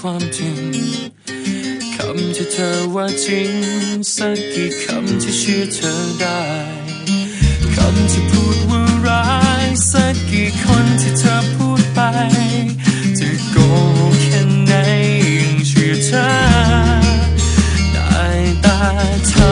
ความจริง คำที่เธอว่าจริง สักกี่คำที่เชื่อเธอได้ คำที่พูดว่าร้าย สักกี่คนที่เธอพูดไป จะโกหกแค่ไหนยังเชื่อเธอได้ตาเธอ